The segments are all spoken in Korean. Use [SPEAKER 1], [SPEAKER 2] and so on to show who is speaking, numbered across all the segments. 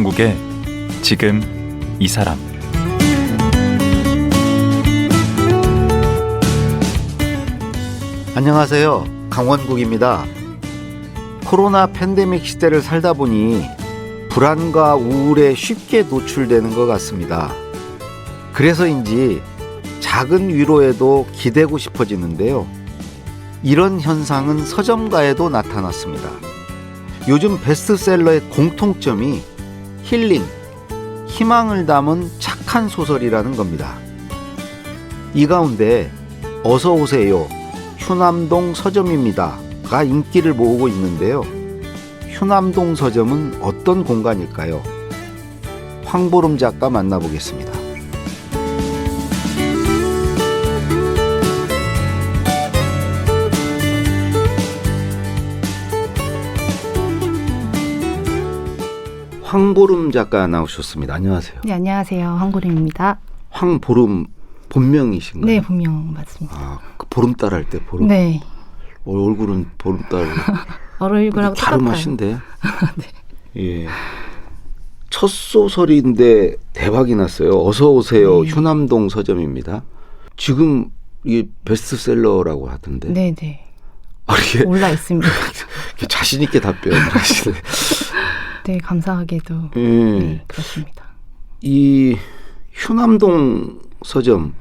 [SPEAKER 1] 강원국의 지금 이 사람
[SPEAKER 2] 안녕하세요. 강원국입니다. 코로나 팬데믹 시대를 살다 보니 불안과 우울에 쉽게 노출되는 것 같습니다. 그래서인지 작은 위로에도 기대고 싶어지는데요. 이런 현상은 서점가에도 나타났습니다. 요즘 베스트셀러의 공통점이 힐링, 희망을 담은 착한 소설이라는 겁니다. 이 가운데 어서 오세요. 휴남동 서점입니다가 인기를 모으고 있는데요. 휴남동 서점은 어떤 공간일까요? 황보름 작가 만나보겠습니다. 황보름 작가 나오셨습니다. 안녕하세요.
[SPEAKER 3] 네, 안녕하세요. 황고림입니다.
[SPEAKER 2] 황보름 본명이신가요?
[SPEAKER 3] 네, 본명 맞습니다.
[SPEAKER 2] 아, 그 보름달 할 때 보름.
[SPEAKER 3] 네.
[SPEAKER 2] 어, 얼굴은 보름달.
[SPEAKER 3] 얼굴하고 똑같아요.
[SPEAKER 2] 갸름하신데. 예. 첫 소설인데 대박이 났어요. 어서 오세요.
[SPEAKER 3] 네.
[SPEAKER 2] 휴남동 서점입니다. 지금 이 베스트셀러라고 하던데.
[SPEAKER 3] 네, 네.
[SPEAKER 2] 아, 이게
[SPEAKER 3] 올라 있습니다.
[SPEAKER 2] 자신 있게 답변하시네.
[SPEAKER 3] 네, 감사하게도
[SPEAKER 2] 예.
[SPEAKER 3] 네, 그렇습니다.
[SPEAKER 2] 이 휴남동 서점.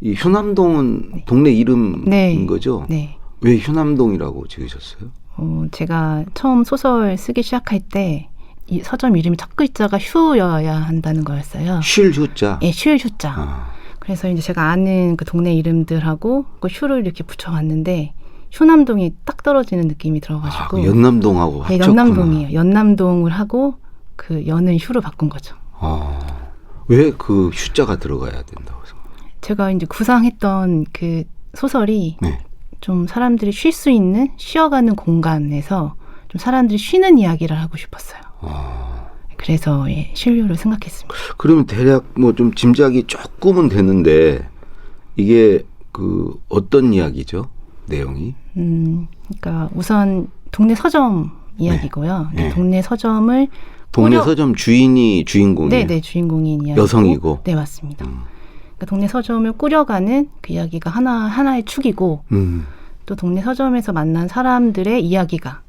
[SPEAKER 2] 이 휴남동은 동네 이름인
[SPEAKER 3] 네.
[SPEAKER 2] 거죠?
[SPEAKER 3] 네.
[SPEAKER 2] 왜 휴남동이라고 지으셨어요?
[SPEAKER 3] 어, 제가 처음 소설 쓰기 시작할 때 이 서점 이름이 첫 글자가 휴여야 한다는 거였어요.
[SPEAKER 2] 쉴 휴자.
[SPEAKER 3] 예, 쉴 휴자.
[SPEAKER 2] 아,
[SPEAKER 3] 그래서 이제 제가 아는 그 동네 이름들하고 그 휴를 이렇게 붙여왔는데 휴남동이 딱 떨어지는 느낌이
[SPEAKER 2] 아,
[SPEAKER 3] 들어가지고
[SPEAKER 2] 그 연남동하고
[SPEAKER 3] 네. 연남동이에요. 연남동을 하고 그 연은 휴로 바꾼 거죠.
[SPEAKER 2] 아, 왜그 휴자가 들어가야 된다고 생각해요?
[SPEAKER 3] 제가 이제 구상했던 그 소설이
[SPEAKER 2] 네.
[SPEAKER 3] 좀 사람들이 쉴 수 있는 쉬어가는 공간에서 좀 사람들이 쉬는 이야기를 하고 싶었어요.
[SPEAKER 2] 아,
[SPEAKER 3] 그래서 예, 신류를 생각했습니다.
[SPEAKER 2] 그러면 대략 뭐 좀 짐작이 조금은 되는데 이게 그 어떤 이야기죠? 내용이?
[SPEAKER 3] 음, 그러니까 우선 동네 서점 이야기고요.
[SPEAKER 2] 네.
[SPEAKER 3] 동네 서점을
[SPEAKER 2] 동네
[SPEAKER 3] 꾸려-
[SPEAKER 2] 서점 주인이 주인공이에요.
[SPEAKER 3] 네, 네 주인공인 이야기
[SPEAKER 2] 여성이고.
[SPEAKER 3] 네 맞습니다.
[SPEAKER 2] 음.
[SPEAKER 3] 그러니까 동네 서점을 꾸려가는 그 이야기가 하나 하나의 축이고
[SPEAKER 2] 음.
[SPEAKER 3] 또 동네 서점에서 만난 사람들의 이야기가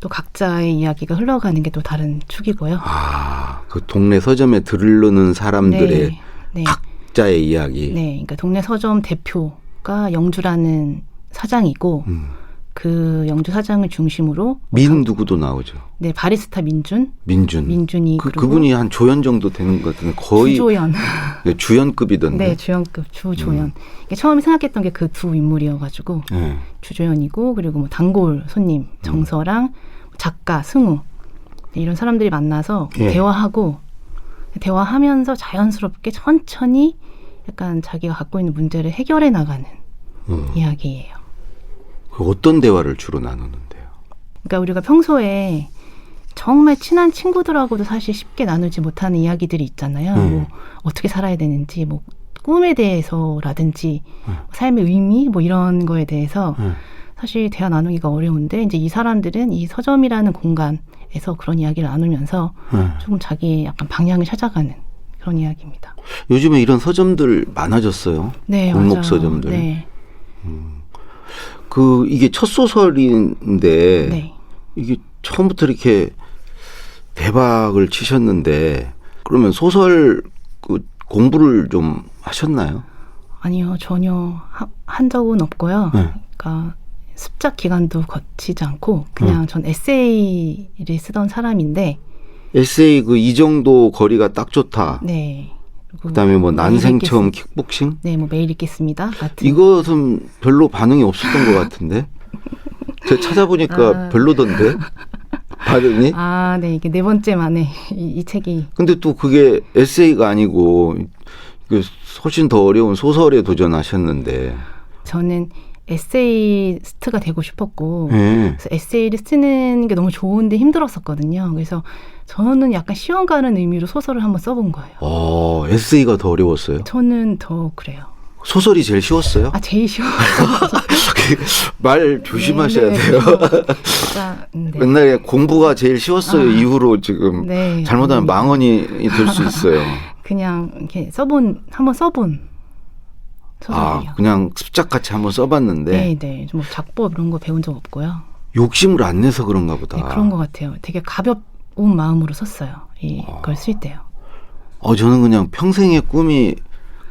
[SPEAKER 3] 또 각자의 이야기가 흘러가는 게 또 다른 축이고요.
[SPEAKER 2] 아, 그 동네 서점에 들르는 사람들의
[SPEAKER 3] 네, 네,
[SPEAKER 2] 각자의 이야기.
[SPEAKER 3] 네, 그러니까 동네 서점 대표가 영주라는 사장이고
[SPEAKER 2] 음.
[SPEAKER 3] 그 영주 사장을 중심으로
[SPEAKER 2] 민 누구도 나오죠.
[SPEAKER 3] 네 바리스타 민준,
[SPEAKER 2] 민준.
[SPEAKER 3] 민준이
[SPEAKER 2] 그, 그분이 한 조연 정도 되는 것 같은데 거의
[SPEAKER 3] 주조연,
[SPEAKER 2] 네, 주연급이던데.
[SPEAKER 3] 네 주연급 주조연.
[SPEAKER 2] 음.
[SPEAKER 3] 이게 처음에 생각했던 게 그 두 인물이어가지고
[SPEAKER 2] 네.
[SPEAKER 3] 주조연이고 그리고 뭐 단골 손님 정서랑 작가 승우 네, 이런 사람들이 만나서
[SPEAKER 2] 예.
[SPEAKER 3] 대화하고 대화하면서 자연스럽게 천천히 약간 자기가 갖고 있는 문제를 해결해 나가는
[SPEAKER 2] 음.
[SPEAKER 3] 이야기예요.
[SPEAKER 2] 그 어떤 대화를 주로 나누는데요?
[SPEAKER 3] 그러니까 우리가 평소에 정말 친한 친구들하고도 사실 쉽게 나누지 못하는 이야기들이 있잖아요.
[SPEAKER 2] 음.
[SPEAKER 3] 뭐 어떻게 살아야 되는지, 뭐 꿈에 대해서라든지
[SPEAKER 2] 음.
[SPEAKER 3] 삶의 의미 뭐 이런 거에 대해서
[SPEAKER 2] 네.
[SPEAKER 3] 사실 대화 나누기가 어려운데 이제 이 사람들은 이 서점이라는 공간에서 그런 이야기를 나누면서
[SPEAKER 2] 네.
[SPEAKER 3] 조금 자기 약간 방향을 찾아가는 그런 이야기입니다.
[SPEAKER 2] 요즘에 이런 서점들 많아졌어요.
[SPEAKER 3] 네, 맞아요.
[SPEAKER 2] 서점들.
[SPEAKER 3] 네,
[SPEAKER 2] 그 이게 첫 소설인데
[SPEAKER 3] 네.
[SPEAKER 2] 이게 처음부터 이렇게 대박을 치셨는데 그러면 소설 그 공부를 좀 하셨나요?
[SPEAKER 3] 아니요, 전혀 하- 한 적은 없고요.
[SPEAKER 2] 네.
[SPEAKER 3] 그러니까 습작 기간도 거치지 않고 그냥 전 에세이를 쓰던 사람인데,
[SPEAKER 2] 에세이 그 이 정도 거리가 딱 좋다.
[SPEAKER 3] 네.
[SPEAKER 2] 그다음에 뭐 난생 처음 킥복싱
[SPEAKER 3] 네, 뭐 매일 읽겠습니다. 같은.
[SPEAKER 2] 이것은 별로 반응이 없었던 것 같은데 제가 찾아보니까
[SPEAKER 3] 아.
[SPEAKER 2] 별로던데 반응이
[SPEAKER 3] 아, 네, 이게 네 번째 만에 이, 이 책이
[SPEAKER 2] 근데 또 그게 에세이가 아니고 그 훨씬 더 어려운 소설에 도전하셨는데
[SPEAKER 3] 저는 에세이스트가 되고 싶었고
[SPEAKER 2] 예.
[SPEAKER 3] 그래서 에세이를 쓰는 게 너무 좋은데 힘들었었거든요. 그래서 저는 약간 시험 가는 의미로 소설을 한번 써본 거예요.
[SPEAKER 2] 어, 에세이가 더 어려웠어요.
[SPEAKER 3] 저는 더 그래요.
[SPEAKER 2] 소설이 제일 쉬웠어요?
[SPEAKER 3] 아 제일 쉬워.
[SPEAKER 2] 말 조심하셔야
[SPEAKER 3] 네, 네,
[SPEAKER 2] 돼요.
[SPEAKER 3] 진짜 음, 네.
[SPEAKER 2] 맨날에 공부가 제일 쉬웠어요.
[SPEAKER 3] 아.
[SPEAKER 2] 이후로 지금
[SPEAKER 3] 네,
[SPEAKER 2] 잘못하면
[SPEAKER 3] 아닙니다.
[SPEAKER 2] 망언이 될 수 있어요.
[SPEAKER 3] 그냥 이렇게 써본 한번 써본
[SPEAKER 2] 아,
[SPEAKER 3] 소설이요.
[SPEAKER 2] 그냥 습작같이 한번 써봤는데
[SPEAKER 3] 네, 네. 뭐 작법 이런 거 배운 적 없고요.
[SPEAKER 2] 욕심을 안 내서 그런가 보다.
[SPEAKER 3] 네, 그런 것 같아요. 되게 가벼운 마음으로 썼어요. 이걸 쓸 때요.
[SPEAKER 2] 어, 저는 그냥 평생의 꿈이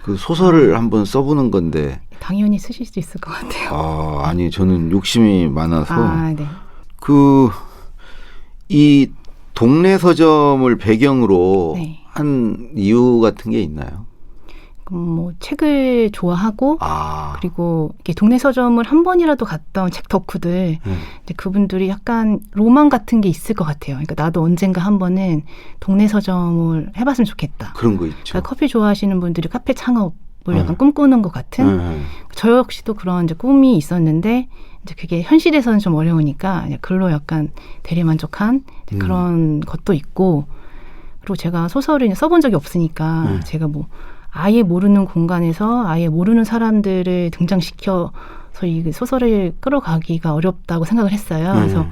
[SPEAKER 2] 그 소설을 한번 써보는 건데,
[SPEAKER 3] 당연히 쓰실 수 있을 것 같아요.
[SPEAKER 2] 아, 아니, 저는 욕심이 많아서,
[SPEAKER 3] 아, 네.
[SPEAKER 2] 그, 이 동네 서점을 배경으로
[SPEAKER 3] 네.
[SPEAKER 2] 한 이유 같은 게 있나요?
[SPEAKER 3] 뭐 책을 좋아하고
[SPEAKER 2] 아,
[SPEAKER 3] 그리고 이렇게 동네 서점을 한 번이라도 갔다 온 책 덕후들
[SPEAKER 2] 음.
[SPEAKER 3] 이제 그분들이 약간 로망 같은 게 있을 것 같아요. 그러니까 나도 언젠가 한 번은 동네 서점을 해봤으면 좋겠다.
[SPEAKER 2] 그런 거 있죠.
[SPEAKER 3] 그러니까 커피 좋아하시는 분들이 카페 창업을 약간
[SPEAKER 2] 음.
[SPEAKER 3] 꿈꾸는 것 같은
[SPEAKER 2] 음.
[SPEAKER 3] 저 역시도 그런 이제 꿈이 있었는데 이제 그게 현실에서는 좀 어려우니까 글로 약간 대리만족한
[SPEAKER 2] 음.
[SPEAKER 3] 그런 것도 있고 그리고 제가 소설을 써본 적이 없으니까
[SPEAKER 2] 음.
[SPEAKER 3] 제가 뭐 아예 모르는 공간에서 아예 모르는 사람들을 등장시켜서 이 소설을 끌어가기가 어렵다고 생각을 했어요. 그래서
[SPEAKER 2] 음.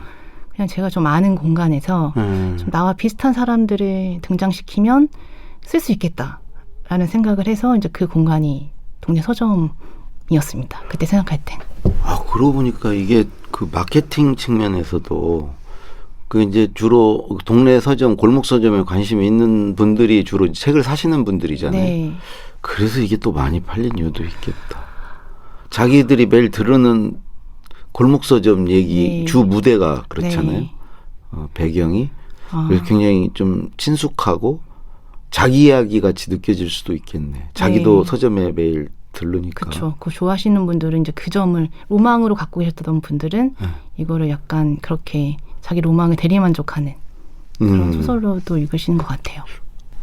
[SPEAKER 3] 그냥 제가 좀 아는 공간에서
[SPEAKER 2] 음.
[SPEAKER 3] 좀 나와 비슷한 사람들을 등장시키면 쓸 수 있겠다라는 생각을 해서 이제 그 공간이 동네 서점이었습니다. 그때 생각할 땐.
[SPEAKER 2] 아, 그러고 보니까 이게 그 마케팅 측면에서도 그 이제 주로 동네 서점, 골목 서점에 관심이 있는 분들이 주로 책을 사시는 분들이잖아요.
[SPEAKER 3] 네.
[SPEAKER 2] 그래서 이게 또 많이 팔린 이유도 있겠다. 자기들이 매일 들으는 골목 서점 얘기
[SPEAKER 3] 네.
[SPEAKER 2] 주 무대가 그렇잖아요.
[SPEAKER 3] 네.
[SPEAKER 2] 어, 배경이
[SPEAKER 3] 아,
[SPEAKER 2] 굉장히 좀 친숙하고 자기 이야기 같이 느껴질 수도 있겠네. 자기도
[SPEAKER 3] 네.
[SPEAKER 2] 서점에 매일 들르니까.
[SPEAKER 3] 그렇죠. 그 좋아하시는 분들은 이제 그 점을 로망으로 갖고 계셨던 분들은
[SPEAKER 2] 네.
[SPEAKER 3] 이거를 약간 그렇게 자기 로망을 대리만족하는 그런
[SPEAKER 2] 음.
[SPEAKER 3] 소설로도 읽으시는 것 같아요.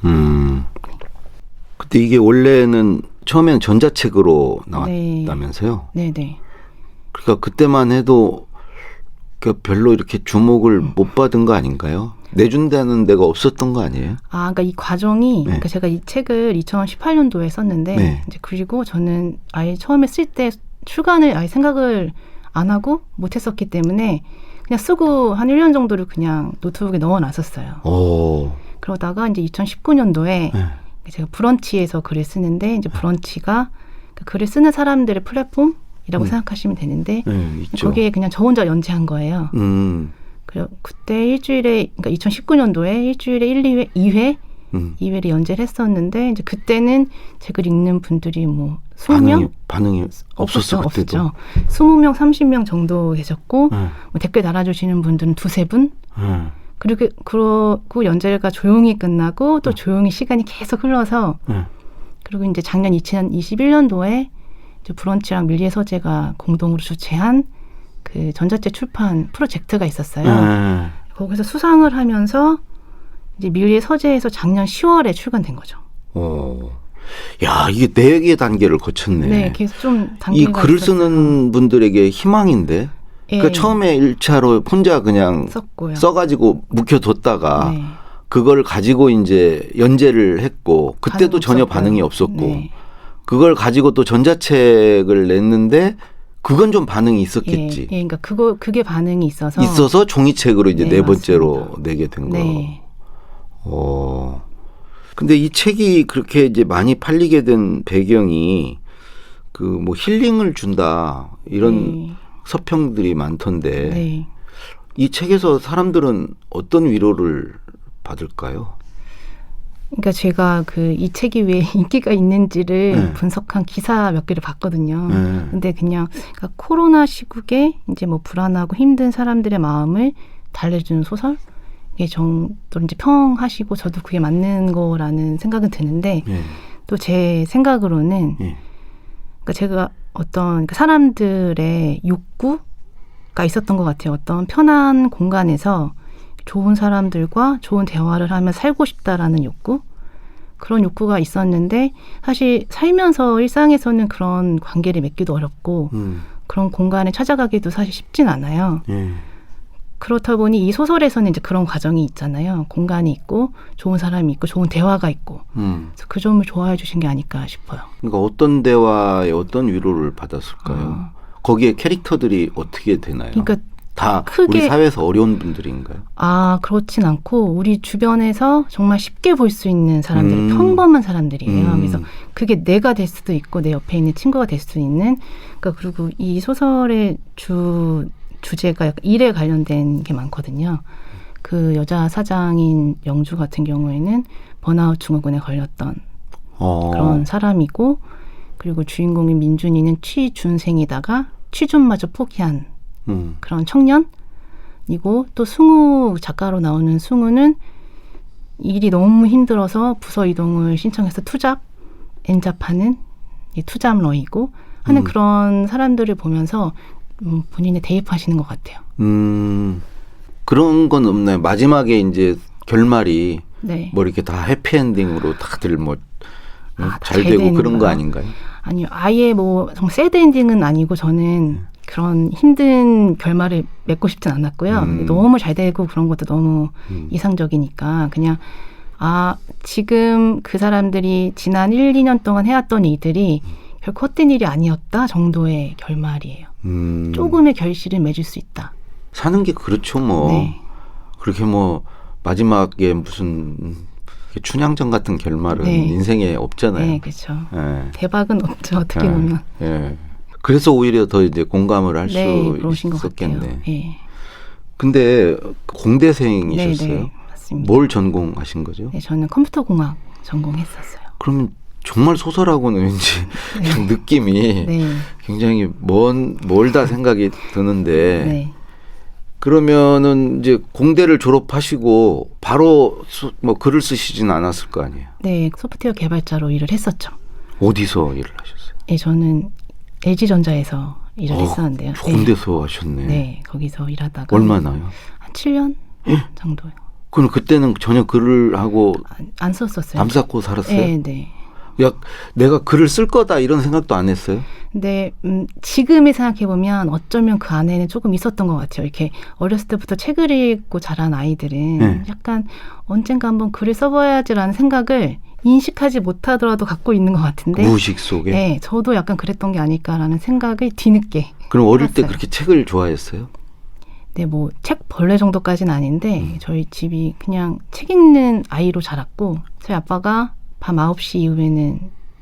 [SPEAKER 2] 음. 그때 이게 원래는 처음에는 전자책으로
[SPEAKER 3] 네.
[SPEAKER 2] 나왔다면서요?
[SPEAKER 3] 네, 네.
[SPEAKER 2] 그러니까 그때만 해도 그 별로 이렇게 주목을
[SPEAKER 3] 음.
[SPEAKER 2] 못 받은 거 아닌가요? 내준다는 데가 없었던 거 아니에요?
[SPEAKER 3] 아, 그러니까 이 과정이,
[SPEAKER 2] 네.
[SPEAKER 3] 그러니까 제가 이 책을 2018년도에 썼는데,
[SPEAKER 2] 네.
[SPEAKER 3] 이제 그리고 저는 아예 처음에 쓸 때 출간을 아예 생각을 안 하고 못 했었기 때문에 그냥 쓰고 한 1년 정도를 그냥 노트북에 넣어 놨었어요.
[SPEAKER 2] 오.
[SPEAKER 3] 그러다가 이제 2019년도에
[SPEAKER 2] 네.
[SPEAKER 3] 제가 브런치에서 글을 쓰는데, 이제 브런치가 그 글을 쓰는 사람들의 플랫폼이라고
[SPEAKER 2] 음.
[SPEAKER 3] 생각하시면 되는데,
[SPEAKER 2] 네.
[SPEAKER 3] 거기에 그냥 저 혼자 연재한 거예요.
[SPEAKER 2] 음.
[SPEAKER 3] 그때 일주일에, 그러니까 2019년도에 일주일에 1, 2회, 2회
[SPEAKER 2] 음.
[SPEAKER 3] 2회를 연재를 했었는데 이제 그때는 제글 읽는 분들이 뭐
[SPEAKER 2] 반응이
[SPEAKER 3] 20명
[SPEAKER 2] 반응이 없었어 그때도.
[SPEAKER 3] 없었죠. 20명, 30명 정도 계셨고
[SPEAKER 2] 네.
[SPEAKER 3] 뭐 댓글 달아주시는 분들은 두세 분.
[SPEAKER 2] 네.
[SPEAKER 3] 그리고 그러고 연재가 조용히 끝나고 또 조용히 시간이 계속 흘러서
[SPEAKER 2] 네.
[SPEAKER 3] 그리고 이제 작년 2021년도에 이제 브런치랑 밀리의 서재가 공동으로 주최한 그 전자책 출판 프로젝트가 있었어요.
[SPEAKER 2] 네.
[SPEAKER 3] 거기서 수상을 하면서 이제 밀리의 서재에서 작년 10월에 출간된 거죠.
[SPEAKER 2] 오. 야 이게 네 개 단계를 거쳤네.
[SPEAKER 3] 네, 계속
[SPEAKER 2] 좀이
[SPEAKER 3] 단계가
[SPEAKER 2] 글을
[SPEAKER 3] 있었어요.
[SPEAKER 2] 쓰는 분들에게 희망인데.
[SPEAKER 3] 예,
[SPEAKER 2] 그러니까 처음에 1차로 혼자 그냥
[SPEAKER 3] 썼고요.
[SPEAKER 2] 써가지고 묵혀뒀다가
[SPEAKER 3] 네.
[SPEAKER 2] 그걸 가지고 이제 연재를 했고 그때도 전혀. 반응이 없었고
[SPEAKER 3] 네.
[SPEAKER 2] 그걸 가지고 또 전자책을 냈는데 그건 좀 반응이 있었겠지.
[SPEAKER 3] 예, 예, 그러니까 그거 그게 반응이 있어서
[SPEAKER 2] 있어서 종이책으로 이제
[SPEAKER 3] 네,
[SPEAKER 2] 네, 번째로
[SPEAKER 3] 맞습니다.
[SPEAKER 2] 내게 된 거.
[SPEAKER 3] 네.
[SPEAKER 2] 어. 근데 이 책이 그렇게 이제 많이 팔리게 된 배경이 그 뭐 힐링을 준다 이런
[SPEAKER 3] 네.
[SPEAKER 2] 서평들이 많던데
[SPEAKER 3] 네.
[SPEAKER 2] 이 책에서 사람들은 어떤 위로를 받을까요?
[SPEAKER 3] 그러니까 제가 그 이 책이 왜 인기가 있는지를
[SPEAKER 2] 네.
[SPEAKER 3] 분석한 기사 몇 개를 봤거든요.
[SPEAKER 2] 네.
[SPEAKER 3] 근데 그냥 그러니까 코로나 시국에 이제 뭐 불안하고 힘든 사람들의 마음을 달래주는 소설 정도 이제 평하시고 저도 그게 맞는 거라는 생각은 드는데
[SPEAKER 2] 예.
[SPEAKER 3] 또제 생각으로는
[SPEAKER 2] 예.
[SPEAKER 3] 그러니까 제가 어떤 그 사람들의 욕구가 있었던 것 같아요. 어떤 편한 공간에서 좋은 사람들과 좋은 대화를 하며 살고 싶다라는 욕구. 그런 욕구가 있었는데 사실 살면서 일상에서는 그런 관계를 맺기도 어렵고
[SPEAKER 2] 음.
[SPEAKER 3] 그런 공간에 찾아가기도 사실 쉽진 않아요.
[SPEAKER 2] 예.
[SPEAKER 3] 그렇다 보니 이 소설에서는 이제 그런 과정이 있잖아요. 공간이 있고 좋은 사람이 있고 좋은 대화가 있고
[SPEAKER 2] 음.
[SPEAKER 3] 그래서 그 점을 좋아해 주신 게 아닐까 싶어요.
[SPEAKER 2] 그러니까 어떤 대화에 어떤 위로를 받았을까요? 거기에 캐릭터들이 어떻게 되나요?
[SPEAKER 3] 아. 그러니까
[SPEAKER 2] 다
[SPEAKER 3] 크게-
[SPEAKER 2] 우리 사회에서 어려운 분들인가요?
[SPEAKER 3] 아 그렇진 않고 우리 주변에서 정말 쉽게 볼 수 있는 사람들
[SPEAKER 2] 음.
[SPEAKER 3] 평범한 사람들이에요.
[SPEAKER 2] 음.
[SPEAKER 3] 그래서 그게 내가 될 수도 있고 내 옆에 있는 친구가 될 수도 있는 그러니까 그리고 이 소설의 주 주제가 일에 관련된 게 많거든요. 그 여자 사장인 영주 같은 경우에는 번아웃 증후군에 걸렸던
[SPEAKER 2] 어.
[SPEAKER 3] 그런 사람이고 그리고 주인공인 민준이는 취준생이다가 취준마저 포기한
[SPEAKER 2] 음.
[SPEAKER 3] 그런 청년이고 또 승우 작가로 나오는 승우는 일이 너무 힘들어서 부서 이동을 신청해서 투잡 엔잡하는 이 투잡러이고 하는
[SPEAKER 2] 음.
[SPEAKER 3] 그런 사람들을 보면서 음, 본인에 대입하시는 것 같아요.
[SPEAKER 2] 음. 그런 건 없나요? 마지막에 이제 결말이
[SPEAKER 3] 네.
[SPEAKER 2] 뭐 이렇게 다 해피엔딩으로 다들 뭐
[SPEAKER 3] 아, 잘잘
[SPEAKER 2] 되고 그런 거? 아닌가요?
[SPEAKER 3] 아니요, 아예 뭐 새드 엔딩은 아니고 저는 그런 힘든 결말을 맺고 싶진 않았고요.
[SPEAKER 2] 음.
[SPEAKER 3] 너무 잘 되고 그런 것도 너무
[SPEAKER 2] 음.
[SPEAKER 3] 이상적이니까 그냥 아 지금 그 사람들이 지난 1, 2년 동안 해왔던 일들이 결코 헛된 일이 아니었다 정도의 결말이에요.
[SPEAKER 2] 음.
[SPEAKER 3] 조금의 결실을 맺을 수 있다.
[SPEAKER 2] 사는 게 그렇죠 뭐.
[SPEAKER 3] 네.
[SPEAKER 2] 그렇게 뭐 마지막에 무슨 춘향전 같은 결말은
[SPEAKER 3] 네.
[SPEAKER 2] 인생에 없잖아요.
[SPEAKER 3] 네, 그렇죠.
[SPEAKER 2] 예.
[SPEAKER 3] 대박은 없죠 어떻게
[SPEAKER 2] 예.
[SPEAKER 3] 보면.
[SPEAKER 2] 예. 그래서 오히려 더 이제 공감을 할수
[SPEAKER 3] 네,
[SPEAKER 2] 있었겠네.
[SPEAKER 3] 예.
[SPEAKER 2] 근데
[SPEAKER 3] 네,
[SPEAKER 2] 공대생이셨어요?
[SPEAKER 3] 네, 맞습니다.
[SPEAKER 2] 뭘 전공하신 거죠?
[SPEAKER 3] 네, 저는 컴퓨터 공학 전공했었어요.
[SPEAKER 2] 그러면 정말 소설하고는 왠지 좀 느낌이
[SPEAKER 3] 네,
[SPEAKER 2] 굉장히 먼 멀다 생각이 드는데
[SPEAKER 3] 네.
[SPEAKER 2] 그러면은 이제 공대를 졸업하시고 바로 수- 뭐 글을 쓰시진 않았을 거 아니에요.
[SPEAKER 3] 네, 소프트웨어 개발자로 일을 했었죠.
[SPEAKER 2] 어디서 일을 하셨어요?
[SPEAKER 3] 네, 저는 LG전자에서 일을
[SPEAKER 2] 어,
[SPEAKER 3] 했었는데요.
[SPEAKER 2] 좋은
[SPEAKER 3] 네.
[SPEAKER 2] 데서 하셨네.
[SPEAKER 3] 네, 거기서 일하다가
[SPEAKER 2] 얼마나요?
[SPEAKER 3] 한 7년
[SPEAKER 2] 예?
[SPEAKER 3] 정도요.
[SPEAKER 2] 그럼 그때는 전혀 글을 하고
[SPEAKER 3] 안, 안 썼었어요.
[SPEAKER 2] 담 쌓고 살았어요?
[SPEAKER 3] 네, 네.
[SPEAKER 2] 야, 내가 글을 쓸 거다 이런 생각도 안 했어요?
[SPEAKER 3] 근데 음, 지금에 생각해 보면 어쩌면 그 안에는 조금 있었던 것 같아요. 이렇게 어렸을 때부터 책을 읽고 자란 아이들은
[SPEAKER 2] 네.
[SPEAKER 3] 약간 언젠가 한번 글을 써봐야지라는 생각을 인식하지 못하더라도 갖고 있는 것 같은데.
[SPEAKER 2] 무의식 속에.
[SPEAKER 3] 네, 저도 약간 그랬던 게 아닐까라는 생각을 뒤늦게.
[SPEAKER 2] 그럼 어릴 때
[SPEAKER 3] 해봤어요.
[SPEAKER 2] 그렇게 책을 좋아했어요?
[SPEAKER 3] 네, 뭐 책 벌레 정도까지는 아닌데
[SPEAKER 2] 음.
[SPEAKER 3] 저희 집이 그냥 책 읽는 아이로 자랐고 저희 아빠가 밤 9시 이후에는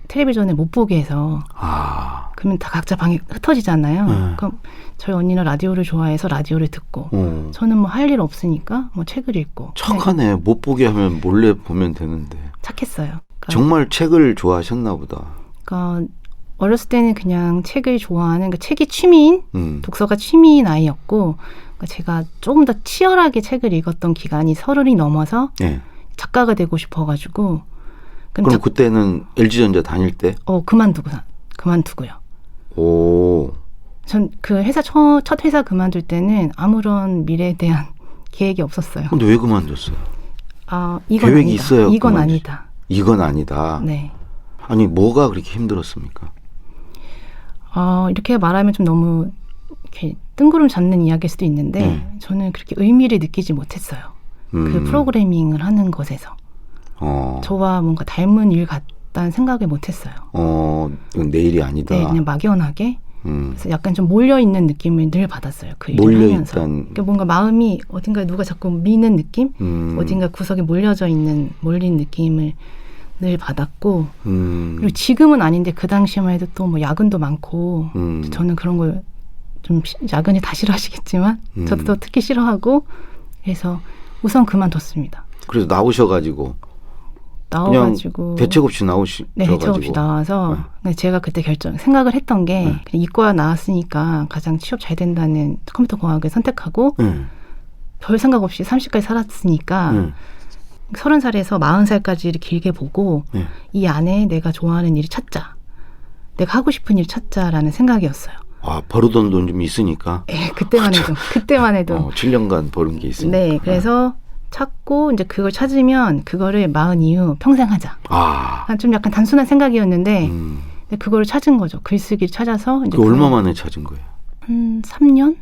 [SPEAKER 3] 텔레비전을 못 보게 해서
[SPEAKER 2] 아,
[SPEAKER 3] 그러면 다 각자 방에 흩어지잖아요.
[SPEAKER 2] 네.
[SPEAKER 3] 그럼 저희 언니는 라디오를 좋아해서 라디오를 듣고
[SPEAKER 2] 어.
[SPEAKER 3] 저는 뭐 할 일 없으니까 뭐 책을 읽고 네,
[SPEAKER 2] 착하네. 못 보게 하면 몰래 보면 되는데.
[SPEAKER 3] 착했어요. 그러니까,
[SPEAKER 2] 정말 책을 좋아하셨나 보다.
[SPEAKER 3] 그러니까 어렸을 때는 그냥 책을 좋아하는 그러니까 책이 취미인
[SPEAKER 2] 음.
[SPEAKER 3] 독서가 취미인 아이였고 그러니까 제가 조금 더 치열하게 책을 읽었던 기간이 서른이 넘어서
[SPEAKER 2] 예.
[SPEAKER 3] 작가가 되고 싶어가지고 그럼
[SPEAKER 2] 그때는 LG전자 다닐 때?
[SPEAKER 3] 어 그만두고 그만두고요.
[SPEAKER 2] 오.
[SPEAKER 3] 전 그 회사 첫, 첫 회사 그만둘 때는 아무런 미래에 대한 계획이 없었어요.
[SPEAKER 2] 근데 왜 그만뒀어요?
[SPEAKER 3] 아 이건
[SPEAKER 2] 계획이
[SPEAKER 3] 아니다.
[SPEAKER 2] 있어요,
[SPEAKER 3] 이건
[SPEAKER 2] 그만두시-
[SPEAKER 3] 아니다.
[SPEAKER 2] 이건 아니다.
[SPEAKER 3] 네.
[SPEAKER 2] 아니, 뭐가 그렇게 힘들었습니까?
[SPEAKER 3] 아 이렇게 말하면 좀 너무 이렇게 뜬구름 잡는 이야기일 수도 있는데
[SPEAKER 2] 네.
[SPEAKER 3] 저는 그렇게 의미를 느끼지 못했어요. 그
[SPEAKER 2] 음.
[SPEAKER 3] 프로그래밍을 하는 것에서
[SPEAKER 2] 어.
[SPEAKER 3] 저와 뭔가 닮은 일 같다는 생각을 못했어요.
[SPEAKER 2] 어, 이건 내 일이 아니다.
[SPEAKER 3] 네, 그냥 막연하게
[SPEAKER 2] 음.
[SPEAKER 3] 그래서 약간 좀 몰려 있는 느낌을 늘 받았어요. 그 일을
[SPEAKER 2] 몰려
[SPEAKER 3] 하면서.
[SPEAKER 2] 있단.
[SPEAKER 3] 그러니까 뭔가 마음이 어딘가에 누가 자꾸 미는 느낌,
[SPEAKER 2] 음.
[SPEAKER 3] 어딘가 구석에 몰려져 있는 몰린 느낌을 늘 받았고
[SPEAKER 2] 음.
[SPEAKER 3] 그리고 지금은 아닌데 그 당시만 해도 또 뭐 야근도 많고
[SPEAKER 2] 음.
[SPEAKER 3] 저는 그런 걸 좀 야근이 다 싫어하시겠지만
[SPEAKER 2] 음.
[SPEAKER 3] 저도 또 특히 싫어하고 그래서 우선 그만뒀습니다.
[SPEAKER 2] 그래서 나오셔가지고
[SPEAKER 3] 나와가지고
[SPEAKER 2] 대책 없이 나오시.
[SPEAKER 3] 네, 대책 없이 나와서
[SPEAKER 2] 네.
[SPEAKER 3] 제가 그때 결정 생각을 했던 게
[SPEAKER 2] 네.
[SPEAKER 3] 이과 나왔으니까 가장 취업 잘 된다는 컴퓨터 공학을 선택하고
[SPEAKER 2] 응.
[SPEAKER 3] 별 생각 없이 30까지 살았으니까
[SPEAKER 2] 응.
[SPEAKER 3] 서른 살에서 마흔 살까지를 길게 보고
[SPEAKER 2] 네.
[SPEAKER 3] 이 안에 내가 좋아하는 일을 찾자. 내가 하고 싶은 일 찾자라는 생각이었어요.
[SPEAKER 2] 아 벌어둔 돈 좀 있으니까.
[SPEAKER 3] 에, 그때만 해도 그때만 해도
[SPEAKER 2] 어, 7년간 버는 게 있으니까.
[SPEAKER 3] 네 그래서 찾고 이제 그걸 찾으면 그거를 마흔 이후 평생 하자.
[SPEAKER 2] 아.
[SPEAKER 3] 아, 좀 약간 단순한 생각이었는데
[SPEAKER 2] 음.
[SPEAKER 3] 그거를 찾은 거죠. 글쓰기를 찾아서 이제
[SPEAKER 2] 그 얼마 만에 찾은 거예요?
[SPEAKER 3] 한 3년?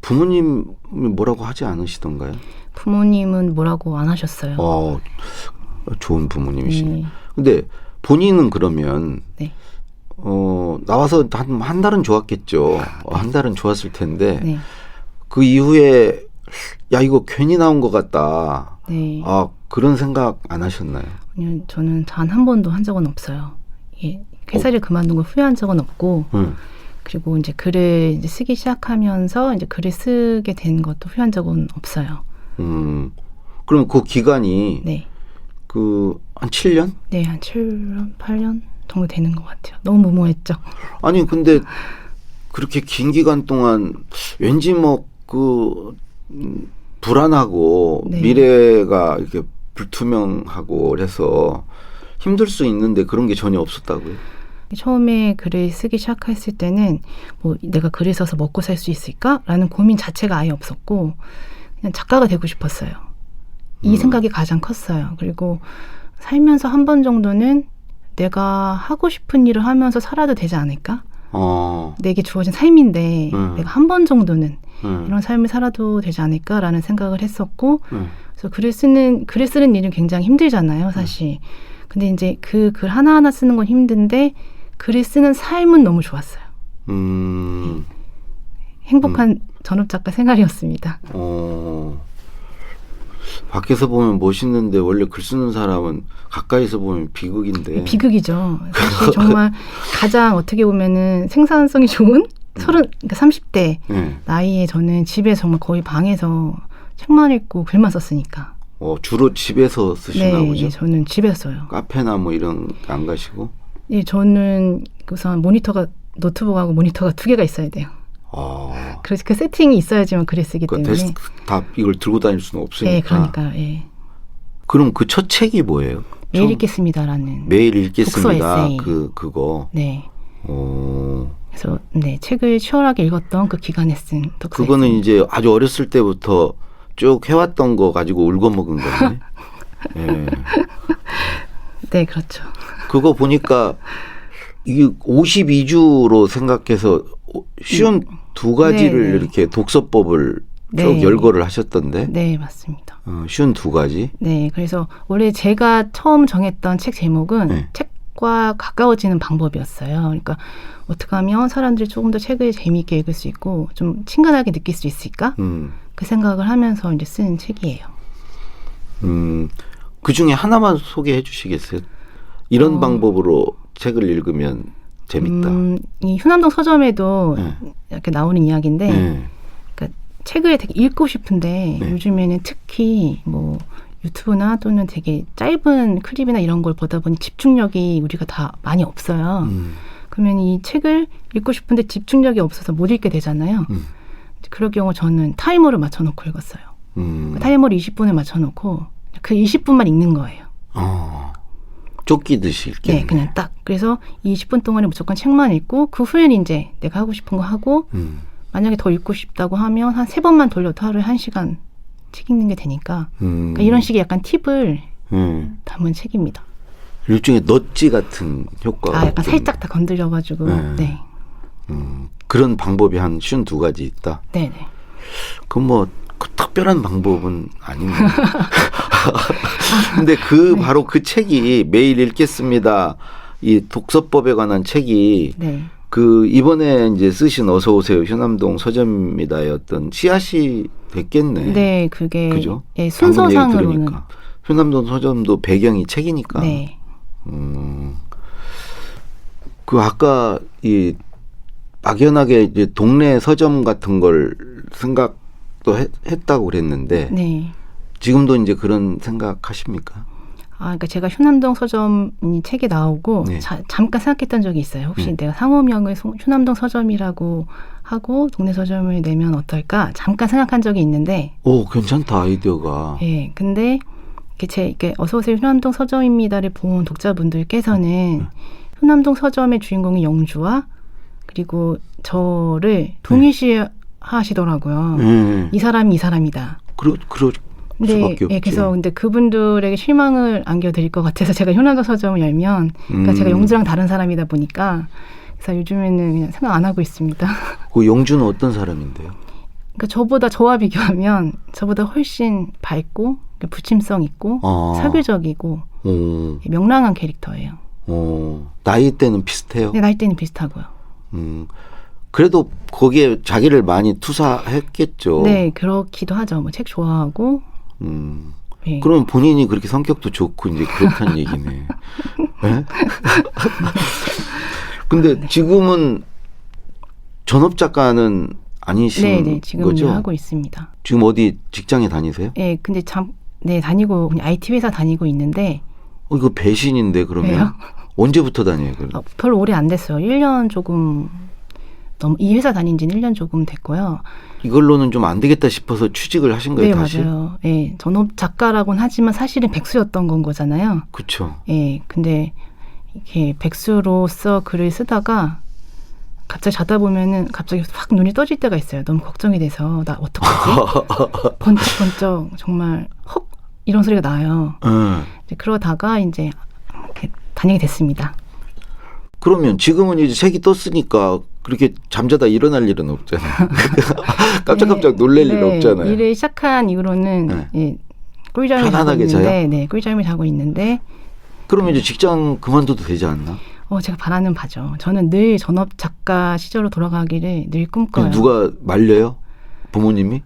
[SPEAKER 2] 부모님 뭐라고 하지 않으시던가요?
[SPEAKER 3] 부모님은 뭐라고 안 하셨어요.
[SPEAKER 2] 어, 좋은 부모님이시네.
[SPEAKER 3] 네.
[SPEAKER 2] 근데 본인은 그러면
[SPEAKER 3] 네.
[SPEAKER 2] 어, 나와서 한, 한 달은 좋았겠죠. 어, 한 달은 좋았을 텐데
[SPEAKER 3] 네.
[SPEAKER 2] 그 이후에 야 이거 괜히 나온 것 같다.
[SPEAKER 3] 네.
[SPEAKER 2] 아 그런 생각 안 하셨나요?
[SPEAKER 3] 아니요, 저는 단 한 번도 한 적은 없어요. 예, 회사를 그만둔 걸 후회한 적은 없고,
[SPEAKER 2] 응.
[SPEAKER 3] 그리고 이제 글을 이제 쓰기 시작하면서 이제 글을 쓰게 된 것도 후회한 적은 없어요.
[SPEAKER 2] 음. 그럼 그 기간이
[SPEAKER 3] 네.
[SPEAKER 2] 그 한 7년?
[SPEAKER 3] 네, 한 7년, 8년 정도 되는 것 같아요. 너무 무모했죠.
[SPEAKER 2] 아니 근데 그렇게 긴 기간 동안 왠지 뭐 그 음, 불안하고
[SPEAKER 3] 네.
[SPEAKER 2] 미래가 이렇게 불투명하고 그래서 힘들 수 있는데 그런 게 전혀 없었다고요?
[SPEAKER 3] 처음에 글을 쓰기 시작했을 때는 뭐 내가 글을 써서 먹고 살 수 있을까라는 고민 자체가 아예 없었고 그냥 작가가 되고 싶었어요. 이
[SPEAKER 2] 음.
[SPEAKER 3] 생각이 가장 컸어요. 그리고 살면서 한 번 정도는 내가 하고 싶은 일을 하면서 살아도 되지 않을까?
[SPEAKER 2] 어.
[SPEAKER 3] 내게 주어진 삶인데
[SPEAKER 2] 음.
[SPEAKER 3] 내가 한 번 정도는
[SPEAKER 2] 음.
[SPEAKER 3] 이런 삶을 살아도 되지 않을까라는 생각을 했었고
[SPEAKER 2] 음.
[SPEAKER 3] 그래서 글을 쓰는 글을 쓰는 일은 굉장히 힘들잖아요, 사실. 근데 이제 그 글 하나하나 쓰는 건 힘든데 글을 쓰는 삶은 너무 좋았어요.
[SPEAKER 2] 음.
[SPEAKER 3] 행복한 전업 작가 생활이었습니다.
[SPEAKER 2] 어. 밖에서 보면 멋있는데 원래 글 쓰는 사람은 가까이서 보면 비극인데.
[SPEAKER 3] 비극이죠. 사실 정말 가장 어떻게 보면은 생산성이 좋은 서른 그러니까 30대
[SPEAKER 2] 네.
[SPEAKER 3] 나이에 저는 집에 정말 거의 방에서 책만 읽고 글만 썼으니까.
[SPEAKER 2] 어, 주로 집에서 쓰시나
[SPEAKER 3] 네,
[SPEAKER 2] 보죠.
[SPEAKER 3] 저는 집에서 써요.
[SPEAKER 2] 카페나 뭐 이런 데안 가시고.
[SPEAKER 3] 예, 저는 우선 모니터가 노트북하고 모니터가 두 개가 있어야 돼요.
[SPEAKER 2] 아.
[SPEAKER 3] 그래서 그 세팅이 있어야지만 글을 쓰기
[SPEAKER 2] 그
[SPEAKER 3] 때문에.
[SPEAKER 2] 데스크탑 이걸 들고 다닐 수는 없으니까.
[SPEAKER 3] 네, 그러니까 예.
[SPEAKER 2] 그럼 그 첫 책이 뭐예요?
[SPEAKER 3] 매일 읽겠습니다라는.
[SPEAKER 2] 매일 읽겠습니다.
[SPEAKER 3] 에세이.
[SPEAKER 2] 그 그거.
[SPEAKER 3] 네.
[SPEAKER 2] 어.
[SPEAKER 3] 그래서 네 책을 치열하게 읽었던 그 기간에 쓴 독서.
[SPEAKER 2] 그거는 이제 아주 어렸을 때부터 쭉 해왔던 거 가지고 울고 먹은 거네. 예.
[SPEAKER 3] 네, 그렇죠.
[SPEAKER 2] 그거 보니까 이게 52주로 생각해서 쉬운 두 가지를
[SPEAKER 3] 네, 네.
[SPEAKER 2] 이렇게 독서법을 쭉
[SPEAKER 3] 네.
[SPEAKER 2] 열거를 하셨던데.
[SPEAKER 3] 네, 맞습니다.
[SPEAKER 2] 어, 쉬운 두 가지.
[SPEAKER 3] 네, 그래서 원래 제가 처음 정했던 책 제목은
[SPEAKER 2] 네.
[SPEAKER 3] 책 과 가까워지는 방법이었어요. 그러니까 어떻게 하면 사람들이 조금 더 책을 재미있게 읽을 수 있고 좀 친근하게 느낄 수 있을까?
[SPEAKER 2] 음.
[SPEAKER 3] 그 생각을 하면서 이제 쓴 책이에요.
[SPEAKER 2] 음. 그 중에 하나만 소개해 주시겠어요? 이런
[SPEAKER 3] 어.
[SPEAKER 2] 방법으로 책을 읽으면 재밌다.
[SPEAKER 3] 음, 이 휴남동 서점에도
[SPEAKER 2] 네.
[SPEAKER 3] 이렇게 나오는 이야기인데
[SPEAKER 2] 네.
[SPEAKER 3] 책을 되게 읽고 싶은데
[SPEAKER 2] 네.
[SPEAKER 3] 요즘에는 특히 뭐 유튜브나 또는 되게 짧은 클립이나 이런 걸 보다 보니 집중력이 우리가 다 많이 없어요.
[SPEAKER 2] 음.
[SPEAKER 3] 그러면 이 책을 읽고 싶은데 집중력이 없어서 못 읽게 되잖아요.
[SPEAKER 2] 음.
[SPEAKER 3] 그럴 경우 저는 타이머를 맞춰놓고 읽었어요.
[SPEAKER 2] 음.
[SPEAKER 3] 타이머를 20분을 맞춰놓고 그 20분만 읽는 거예요.
[SPEAKER 2] 어. 쫓기듯이 읽겠네.
[SPEAKER 3] 네, 그냥 딱. 그래서 이 20분 동안에 무조건 책만 읽고 그 후에는 이제 내가 하고 싶은 거 하고
[SPEAKER 2] 음.
[SPEAKER 3] 만약에 더 읽고 싶다고 하면 한 세 번만 돌려도 하루에 한 시간 책 읽는 게 되니까
[SPEAKER 2] 음.
[SPEAKER 3] 그러니까 이런 식의 약간 팁을
[SPEAKER 2] 음.
[SPEAKER 3] 담은 책입니다.
[SPEAKER 2] 일종의 넛지 같은 효과가
[SPEAKER 3] 아, 약간
[SPEAKER 2] 좀,
[SPEAKER 3] 살짝 다 건드려가지고
[SPEAKER 2] 네.
[SPEAKER 3] 네,
[SPEAKER 2] 음, 그런 방법이 한 쉬운 두 가지 있다.
[SPEAKER 3] 네, 네.
[SPEAKER 2] 그건 뭐그 특별한 방법은 아닌데. 근데 그
[SPEAKER 3] 네.
[SPEAKER 2] 바로 그 책이 매일 읽겠습니다. 이 독서법에 관한 책이
[SPEAKER 3] 네.
[SPEAKER 2] 그 이번에 이제 쓰신 어서 오세요 현암동 서점입니다였던 씨앗이 됐겠네.
[SPEAKER 3] 네, 그게
[SPEAKER 2] 그죠?
[SPEAKER 3] 예, 순서상으로는
[SPEAKER 2] 들으니까. 현암동 서점도 배경이 책이니까.
[SPEAKER 3] 네,
[SPEAKER 2] 음. 그 아까 이 막연하게 이제 동네 서점 같은 걸 생각도 했, 했다고 그랬는데
[SPEAKER 3] 네.
[SPEAKER 2] 지금도 이제 그런 생각하십니까?
[SPEAKER 3] 아, 그러니까 제가 휴남동 서점이 책에 나오고
[SPEAKER 2] 네.
[SPEAKER 3] 자- 잠깐 생각했던 적이 있어요. 혹시
[SPEAKER 2] 네.
[SPEAKER 3] 내가 상호명을 소- 휴남동 서점이라고 하고 동네 서점을 내면 어떨까? 잠깐 생각한 적이 있는데,
[SPEAKER 2] 오 괜찮다 아이디어가.
[SPEAKER 3] 예, 근데 이렇게 제 이렇게 어서 오세요 휴남동 서점입니다를 본 독자분들께서는 휴남동 서점의 주인공이 영주와 그리고 저를 동일시하시더라고요.
[SPEAKER 2] 예.
[SPEAKER 3] 이 사람이 이 사람이다.
[SPEAKER 2] 그러 그러
[SPEAKER 3] 네,
[SPEAKER 2] 수밖에 없지.
[SPEAKER 3] 예, 그래서 근데 그분들에게 실망을 안겨드릴 것 같아서 제가 현안도 서점을 열면, 그러니까
[SPEAKER 2] 음.
[SPEAKER 3] 제가 영주랑 다른 사람이다 보니까, 그래서 요즘에는 그냥 생각 안 하고 있습니다.
[SPEAKER 2] 그 영주는 어떤 사람인데요?
[SPEAKER 3] 그러니까 저보다 저와 비교하면 저보다 훨씬 밝고 부침성 있고
[SPEAKER 2] 어.
[SPEAKER 3] 사교적이고
[SPEAKER 2] 어,
[SPEAKER 3] 명랑한 캐릭터예요.
[SPEAKER 2] 어, 나이 때는 비슷해요.
[SPEAKER 3] 근데 나이 대는 비슷하고요.
[SPEAKER 2] 음, 그래도 거기에 자기를 많이 투사했겠죠.
[SPEAKER 3] 네, 그렇기도 하죠. 뭐 책 좋아하고.
[SPEAKER 2] 음,
[SPEAKER 3] 예.
[SPEAKER 2] 그럼 본인이 그렇게 성격도 좋고 이제 그렇다는 얘기네. 예? 근데 지금은 전업 작가는 아니신
[SPEAKER 3] 네, 네, 지금
[SPEAKER 2] 거죠?
[SPEAKER 3] 하고 있습니다.
[SPEAKER 2] 지금 어디 직장에 다니세요?
[SPEAKER 3] 예, 근데 참, 네, 다니고, 그냥 IT 회사 다니고 있는데,
[SPEAKER 2] 어, 이거 배신인데 그러면
[SPEAKER 3] 왜요?
[SPEAKER 2] 언제부터 다녀요? 그럼?
[SPEAKER 3] 어, 별로 오래 안 됐어요. 1년 조금, 넘, 이 회사 다닌 지는 1년 조금 됐고요.
[SPEAKER 2] 이걸로는 좀 안 되겠다 싶어서 취직을 하신 거예요,
[SPEAKER 3] 네,
[SPEAKER 2] 다시?
[SPEAKER 3] 맞아요. 예, 전업 작가라고는 하지만 사실은 백수였던 건 거잖아요.
[SPEAKER 2] 그렇죠.
[SPEAKER 3] 예, 근데 이렇게 백수로서 글을 쓰다가 갑자기 자다 보면은 갑자기 확 눈이 떠질 때가 있어요. 너무 걱정이 돼서 나 어떡하지? 번쩍번쩍 정말 헉 이런 소리가 나요.
[SPEAKER 2] 예.
[SPEAKER 3] 이제 그러다가 이제 이렇게 다니게 됐습니다.
[SPEAKER 2] 그러면 지금은 이제 색이 떴으니까 그렇게 잠자다 일어날 일은 없잖아요. 깜짝깜짝 놀랄 일
[SPEAKER 3] 네,
[SPEAKER 2] 없잖아요.
[SPEAKER 3] 일을 시작한 이후로는
[SPEAKER 2] 네.
[SPEAKER 3] 예, 꿀잠을 자고
[SPEAKER 2] 편안하게
[SPEAKER 3] 있는데,
[SPEAKER 2] 자요?
[SPEAKER 3] 네, 꿀잠을 자고 있는데
[SPEAKER 2] 그러면 이제 직장 그만둬도 되지 않나?
[SPEAKER 3] 어 제가 바라는 바죠. 저는 늘 전업 작가 시절로 돌아가기를 늘 꿈꿔요.
[SPEAKER 2] 누가 말려요? 부모님이?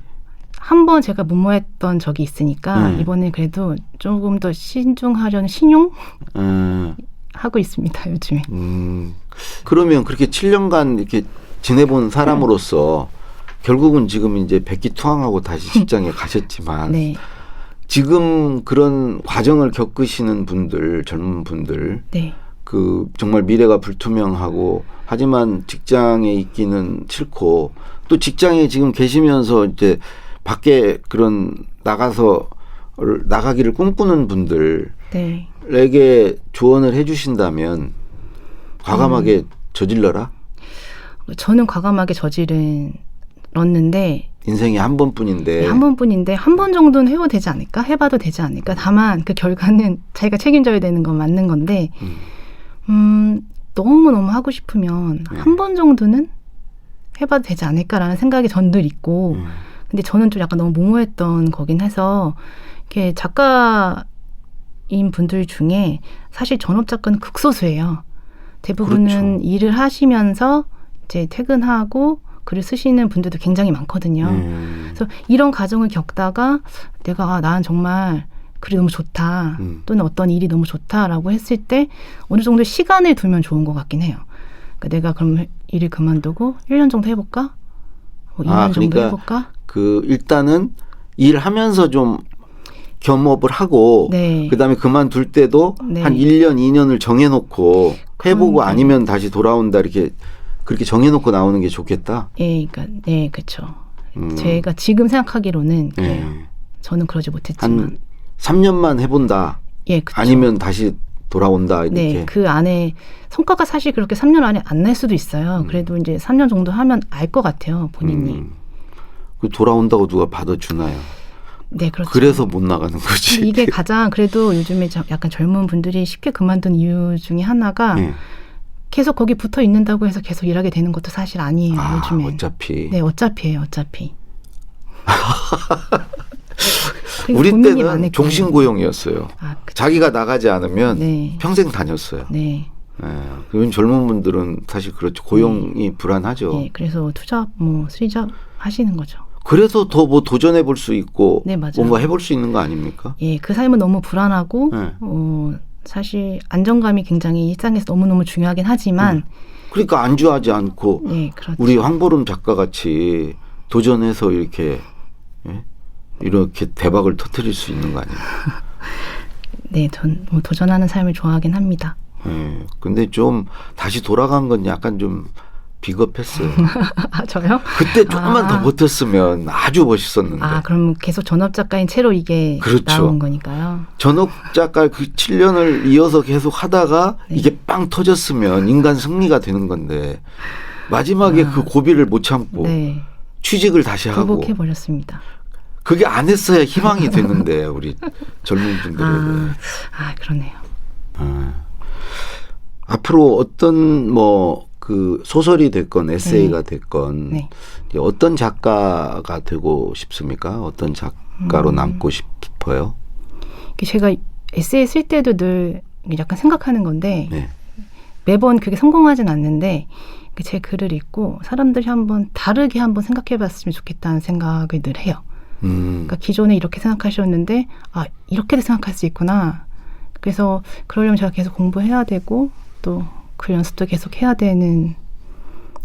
[SPEAKER 3] 한 번 제가 무모했던 적이 있으니까
[SPEAKER 2] 네.
[SPEAKER 3] 이번에 그래도 조금 더 신중하려는 신용
[SPEAKER 2] 음,
[SPEAKER 3] 하고 있습니다 요즘에.
[SPEAKER 2] 음, 그러면 그렇게 7년간 이렇게 지내본 사람으로서 결국은 지금 이제 백기투항하고 다시 직장에 가셨지만
[SPEAKER 3] 네,
[SPEAKER 2] 지금 그런 과정을 겪으시는 분들 젊은 분들
[SPEAKER 3] 네,
[SPEAKER 2] 그 정말 미래가 불투명하고 하지만 직장에 있기는 싫고 또 직장에 지금 계시면서 이제 밖에 그런 나가서 나가기를 꿈꾸는 분들에게
[SPEAKER 3] 네.
[SPEAKER 2] 조언을 해주신다면 과감하게 저질러라
[SPEAKER 3] 저는 과감하게 저지른 렀는데
[SPEAKER 2] 인생이 한 번뿐인데
[SPEAKER 3] 한 번뿐인데 한 번 정도는 해도 되지 않을까? 해봐도 되지 않을까? 다만 그 결과는 자기가 책임져야 되는 건 맞는 건데,
[SPEAKER 2] 음.
[SPEAKER 3] 음, 너무 너무 하고 싶으면
[SPEAKER 2] 네.
[SPEAKER 3] 한번 정도는 해봐도 되지 않을까라는 생각이 전늘 있고,
[SPEAKER 2] 음.
[SPEAKER 3] 근데 저는 좀 약간 너무 모모했던 거긴 해서 이렇게 작가인 분들 중에 사실 전업 작가는 극소수예요. 대부분은
[SPEAKER 2] 그렇죠.
[SPEAKER 3] 일을 하시면서 이제 퇴근하고 글을 쓰시는 분들도 굉장히 많거든요.
[SPEAKER 2] 음.
[SPEAKER 3] 그래서 이런 과정을 겪다가 내가 아, 난 정말 글이 너무 좋다
[SPEAKER 2] 음.
[SPEAKER 3] 또는 어떤 일이 너무 좋다라고 했을 때 어느 정도 시간을 두면 좋은 것 같긴 해요. 그러니까 내가 그럼 일을 그만두고 1년 정도 해볼까? 뭐 2년
[SPEAKER 2] 아,
[SPEAKER 3] 정도
[SPEAKER 2] 그러니까
[SPEAKER 3] 해볼까?
[SPEAKER 2] 그 일단은 일하면서 좀 겸업을 하고
[SPEAKER 3] 네.
[SPEAKER 2] 그다음에 그만둘 때도
[SPEAKER 3] 네.
[SPEAKER 2] 한 1년, 2년을 정해 놓고 해 보고
[SPEAKER 3] 그런 게-
[SPEAKER 2] 아니면 다시 돌아온다 이렇게 그렇게 정해 놓고 나오는 게 좋겠다.
[SPEAKER 3] 예, 그러니까 네, 그렇죠.
[SPEAKER 2] 음.
[SPEAKER 3] 제가 지금 생각하기로는
[SPEAKER 2] 예.
[SPEAKER 3] 그래요. 저는 그러지 못했지만
[SPEAKER 2] 한 3년만 해 본다.
[SPEAKER 3] 예, 그렇죠.
[SPEAKER 2] 아니면 다시 돌아온다 이렇게.
[SPEAKER 3] 네, 그 안에 성과가 사실 그렇게 3년 안에 안 날 수도 있어요. 그래도 이제 3년 정도 하면 알 것 같아요, 본인이.
[SPEAKER 2] 음. 그 돌아온다고 누가 받아주나요?
[SPEAKER 3] 네, 그렇죠.
[SPEAKER 2] 그래서 못 나가는 거지.
[SPEAKER 3] 이게 가장 그래도 요즘에 저- 약간 젊은 분들이 쉽게 그만둔 이유 중에 하나가
[SPEAKER 2] 예.
[SPEAKER 3] 계속 거기 붙어 있는다고 해서 계속 일하게 되는 것도 사실 아니에요,
[SPEAKER 2] 아,
[SPEAKER 3] 요즘에.
[SPEAKER 2] 어차피
[SPEAKER 3] 네, 어차피예요, 어차피.
[SPEAKER 2] 우리 때는. 종신고용이었어요.
[SPEAKER 3] 아, 그,
[SPEAKER 2] 자기가 나가지 않으면
[SPEAKER 3] 네.
[SPEAKER 2] 평생 다녔어요.
[SPEAKER 3] 네.
[SPEAKER 2] 예. 요즘 젊은 분들은 사실 그렇죠. 고용이 불안하죠.
[SPEAKER 3] 네, 그래서 투잡, 뭐, 수리잡 하시는 거죠.
[SPEAKER 2] 그래서 더 뭐 도전해 볼 수 있고
[SPEAKER 3] 네.
[SPEAKER 2] 뭔가 해볼 수 있는 거 아닙니까?
[SPEAKER 3] 예, 그 삶은 너무 불안하고,
[SPEAKER 2] 네.
[SPEAKER 3] 어, 사실 안정감이 굉장히 일상에서 너무 너무 중요하긴 하지만,
[SPEAKER 2] 그러니까 안주하지 않고
[SPEAKER 3] 예, 그렇죠.
[SPEAKER 2] 우리 황보름 작가 같이 도전해서 이렇게 예? 이렇게 대박을 터트릴 수 있는 거 아니에요?
[SPEAKER 3] 네, 전 뭐 도전하는 삶을 좋아하긴 합니다.
[SPEAKER 2] 예. 근데 좀 다시 돌아간 건 약간 좀 비겁했어요.
[SPEAKER 3] 아, 저요?
[SPEAKER 2] 그때 조금만
[SPEAKER 3] 아.
[SPEAKER 2] 더 버텼으면 아주 멋있었는데.
[SPEAKER 3] 아, 그럼 계속 전업 작가인 채로 이게
[SPEAKER 2] 그렇죠.
[SPEAKER 3] 나온 거니까요.
[SPEAKER 2] 전업 작가 그 7년을 이어서 계속 하다가
[SPEAKER 3] 네.
[SPEAKER 2] 이게 빵 터졌으면 인간 승리가 되는 건데 마지막에 그 고비를 못 참고
[SPEAKER 3] 아. 네,
[SPEAKER 2] 취직을 다시 하고
[SPEAKER 3] 굴복해 버렸습니다.
[SPEAKER 2] 그게 안 했어야 희망이 되는데 우리 젊은 분들에게
[SPEAKER 3] 아, 아, 그러네요.
[SPEAKER 2] 아. 앞으로 어떤 뭐 그 소설이 됐건 에세이가 됐건
[SPEAKER 3] 네.
[SPEAKER 2] 어떤 작가가 되고 싶습니까? 어떤 작가로
[SPEAKER 3] 음.
[SPEAKER 2] 남고 싶어요?
[SPEAKER 3] 제가 에세이 쓸 때도 늘 약간 생각하는 건데
[SPEAKER 2] 네.
[SPEAKER 3] 매번 그게 성공하진 않는데 제 글을 읽고 사람들이 한번 다르게 한번 생각해봤으면 좋겠다는 생각을 늘 해요.
[SPEAKER 2] 음.
[SPEAKER 3] 그러니까 기존에 이렇게 생각하셨는데 아 이렇게도 생각할 수 있구나. 그래서 그러려면 제가 계속 공부해야 되고 또 글 연습도 계속 해야 되는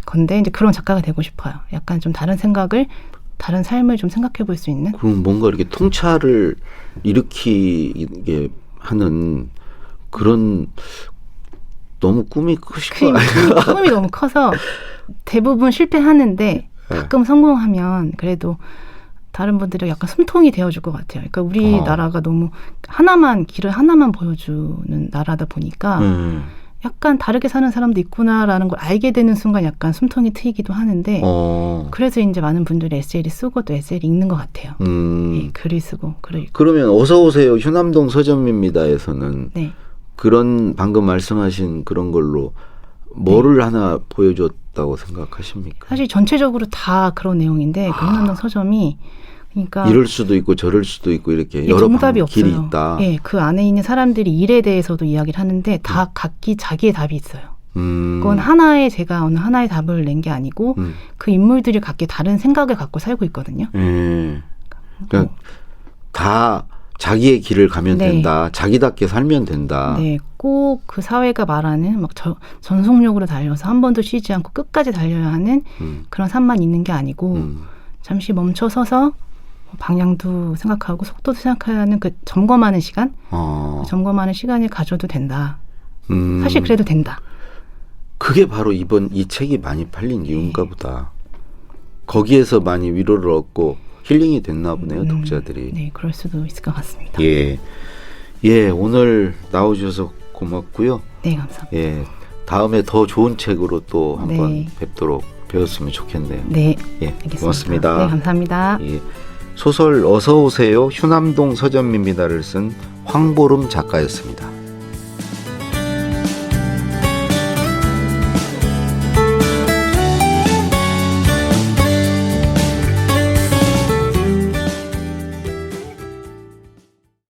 [SPEAKER 3] 건데 이제 그런 작가가 되고 싶어요. 약간 좀 다른 생각을 다른 삶을 좀 생각해 볼 수 있는
[SPEAKER 2] 그럼 뭔가 이렇게 통찰을 일으키게 하는 그런 너무 꿈이 크신 거 아니에요?
[SPEAKER 3] 꿈이, 너무 커서 대부분 실패하는데
[SPEAKER 2] 네.
[SPEAKER 3] 가끔 성공하면 그래도 다른 분들이 약간 숨통이 되어줄 것 같아요. 그러니까 우리나라가 너무 하나만 길을 하나만 보여주는 나라다 보니까
[SPEAKER 2] 음.
[SPEAKER 3] 약간 다르게 사는 사람도 있구나라는 걸 알게 되는 순간 약간 숨통이 트이기도 하는데
[SPEAKER 2] 어.
[SPEAKER 3] 그래서 이제 많은 분들이 에세이를 쓰고 또 에세이를 읽는 것 같아요.
[SPEAKER 2] 음.
[SPEAKER 3] 예, 글을 쓰고 글을 읽고.
[SPEAKER 2] 그러면 어서 오세요 휴남동 서점입니다에서는
[SPEAKER 3] 네.
[SPEAKER 2] 그런 방금 말씀하신 그런 걸로 뭐를 하나 보여줬다고 생각하십니까?
[SPEAKER 3] 사실 전체적으로 다 그런 내용인데 그 한남동 서점이 그러니까
[SPEAKER 2] 이럴 수도 있고 저럴 수도 있고 이렇게
[SPEAKER 3] 예,
[SPEAKER 2] 여러
[SPEAKER 3] 정답이
[SPEAKER 2] 방, 길이. 있다.
[SPEAKER 3] 예, 그 안에 있는 사람들이 일에 대해서도 이야기를 하는데 다 각기 자기의 답이 있어요.
[SPEAKER 2] 음.
[SPEAKER 3] 그건 하나의 제가 어느 하나의 답을 낸 게 아니고
[SPEAKER 2] 음.
[SPEAKER 3] 그 인물들이 각기 다른 생각을 갖고 살고 있거든요.
[SPEAKER 2] 예. 그러니까 다 자기의 길을 가면
[SPEAKER 3] 어. 네.
[SPEAKER 2] 된다. 자기답게 살면 된다.
[SPEAKER 3] 네, 꼭 그 사회가 말하는 막 저, 전속력으로 달려서 한 번도 쉬지 않고 끝까지 달려야 하는
[SPEAKER 2] 음.
[SPEAKER 3] 그런 삶만 있는 게 아니고
[SPEAKER 2] 음.
[SPEAKER 3] 잠시 멈춰 서서 방향도 생각하고 속도도 생각하는 그 점검하는 시간,
[SPEAKER 2] 어.
[SPEAKER 3] 점검하는 시간을 가져도 된다.
[SPEAKER 2] 음.
[SPEAKER 3] 사실 그래도 된다.
[SPEAKER 2] 그게 바로 이번 이 책이 많이 팔린 이유인가 보다. 거기에서 많이 위로를 얻고 힐링이 됐나 보네요,
[SPEAKER 3] 음,
[SPEAKER 2] 독자들이.
[SPEAKER 3] 네, 그럴 수도 있을 것 같습니다.
[SPEAKER 2] 예. 예, 오늘 나오셔서 고맙고요.
[SPEAKER 3] 네, 감사합니다.
[SPEAKER 2] 예. 다음에 더 좋은 책으로 또 한번
[SPEAKER 3] 네.
[SPEAKER 2] 뵙도록 배웠으면 좋겠네요.
[SPEAKER 3] 네,
[SPEAKER 2] 예.
[SPEAKER 3] 알겠습니다.
[SPEAKER 2] 고맙습니다.
[SPEAKER 3] 네, 감사합니다.
[SPEAKER 2] 예. 소설 어서 오세요. 휴남동 서점입니다를 쓴 황보름 작가였습니다.